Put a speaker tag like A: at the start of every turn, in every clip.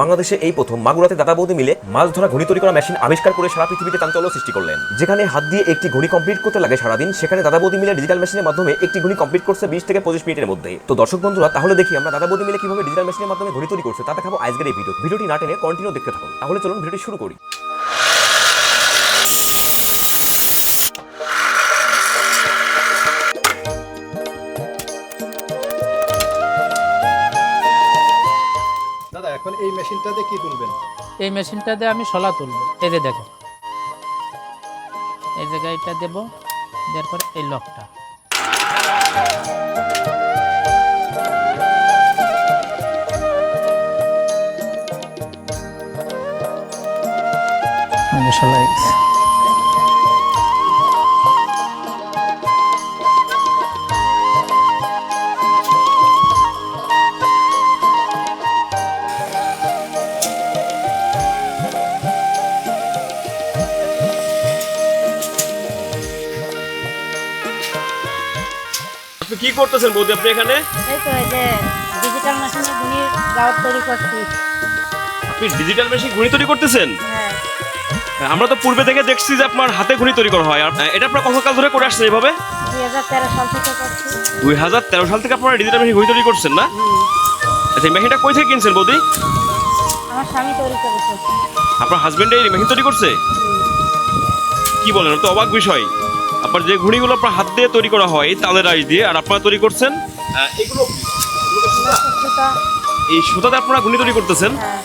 A: বাংলাদেশে এই প্রথম মাগুরাতে দাদা বৌদি মিলে মাছ ধরা ঘনি তৈরি করা মেশিন আবিষ্কার করে সারা পৃথিবীতে চাঞ্চল্য সৃষ্টি করলেন। যেখানে হাত দিয়ে একটি ঘনি কমপ্লিট করতে লাগে সারাদিন, সেখানে দাদা বৌদি মিলে ডিজিটাল মেশিনের মাধ্যমে একটি ঘনি কমপ্লিট করছে বিশ থেকে পঁচিশ মিনিটের মধ্যে। তো দর্শক বন্ধুরা, তাহলে দেখি আমরা দাদা বৌদি মিলে কীভাবে ডিজিটাল মেশিনের মাধ্যমে ঘড়ি তৈরি করছে, তা দেখাবো আজকের এই ভিডিও ভিডিওটি না টেনে কন্টিনিউ দেখতে থাকুন। তাহলে চলুন ভিডিওটি শুরু করি।
B: এই মেশিনটাতে কি তুলবেন?
C: এই মেশিনটাতে আমি শলা তুলবো। এই যে দেখো। এই জায়গায় এটা দেবো। দেওয়ার এই লকটা। আমি
D: আপনি কি করতেছেন বৌদি আপনি এখানে?
E: এই তো এই যে ডিজিটাল মেশিনে তৈরি করছি।
D: আপনি ডিজিটাল মেশিন ঘড়ি তৈরি করতেছেন?
E: হ্যাঁ।
D: আমরা তো পূর্বে থেকে দেখছি যে আপনার হাতে ঘড়ি তৈরি করা হয়। আর এটা আপনার কতকাল ধরে করে আসছেন এভাবে?
E: দুই হাজার তেরো সাল থেকে করছি।
D: সাল থেকে আপনারা ডিজিটাল মেশিন ঘড়ি তৈরি করছেন না? আচ্ছা এই মেশিনটা কই থেকে কিনছেন বৌদি?
E: আমার স্বামী তৈরি করেছে।
D: আপনার হাজবেন্ড এই মেশিন তৈরি করছে? কি বলেন তো অবাক বিষয়। আপনার যে ঘড়িগুলো আপনার হাত দিয়ে তৈরি করা হয় তালের আইস দিয়ে আর আপনারা তৈরি করছেন? এগুলো এই সুতাতে আপনারা ঘড়ি তৈরি করতেছেন?
E: হ্যাঁ।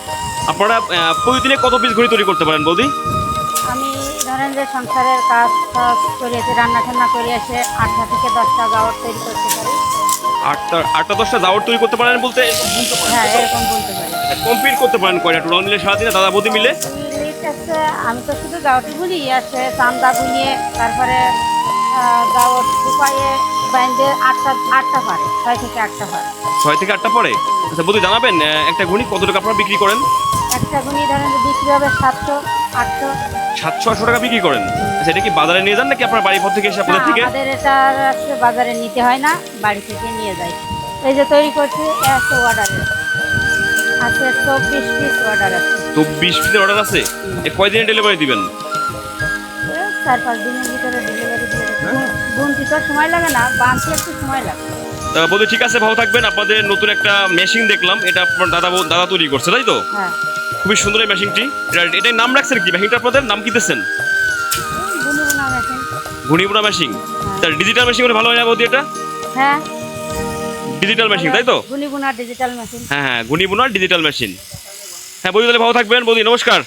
D: আপনারা প্রতিদিনে কত পিস ঘুড়ি তৈরি করতে পারেন বৌদি?
E: আমি ধরেন যে সংসারের কাজ টাজ করে রান্না টান্না করে এসে আটটা থেকে দশটা গাউট তৈরি করতে পারি।
D: আটটা আটটা দশটা দাওয়ার তৈরি করতে পারেন বলতে?
E: হ্যাঁ এরকম বলতে পারি।
D: কমপ্লিট করতে পারেন কয়টা? টোটাল মিলে সারাদিনে দাদা বৌদি মিলে?
E: আছে আমি তো শুধু গাউটি বলি আছে চান্দা গুনিয়ে তারপরে গাউট শুকাইয়ে ব্যান্ডে আটটা আটটা পারে ছয় থেকে আটটা পারে।
D: ছয় থেকে আটটা পরে? আচ্ছা বৌদি জানাবেন একটা ঘড়ি কত টাকা আপনারা বিক্রি করেন?
E: একটা গুনি ধরেন বিক্রি হবে সাতশো আটশো।
D: সাতশো আটশো টাকা বিক্রি করেন। আচ্ছা এটা কি বাজারে নিয়ে যান নাকি আপনার বাড়ির পর থেকে এসে আপনাদের থেকে?
E: আমাদের এটা বাজারে নিতে হয় না বাড়ি থেকে নিয়ে যাই। এই যে তৈরি করছি এ আছে অর্ডারের আছে চব্বিশ পিস অর্ডার আছে।
D: চব্বিশ পিসের অর্ডার আছে? এ কয়দিনে ডেলিভারি দিবেন?
E: চার পাঁচ দিনের ভিতরে ডেলিভারি দিয়ে দেবো। তো সময় লাগে না বানতে একটু সময় লাগে।
D: আহ, ঠিক আছে ভালো থাকবেন। আপনাদের নতুন একটা মেশিন দেখলাম। এটা আপনার দাদা দাদা তৈরি করছে তাই তো?
E: হ্যাঁ।
D: খুবই সুন্দর এই মেশিনটি এটা এটার নাম রাখছেন কি? মেশিনটা আপনাদের নাম কি দিচ্ছেন? ঘুনিপুরা মেশিন তার ডিজিটাল মেশিন ভালো হয় না বৌদি এটা?
E: হ্যাঁ।
D: ডিজিটাল মেশিন তাই তো?
E: বোনা ডিজিটাল মেশিন
D: হ্যাঁ হ্যাঁ ঘুনিপুনার ডিজিটাল মেশিন হ্যাঁ বৌদি তাহলে ভালো থাকবেন। বৌদি নমস্কার।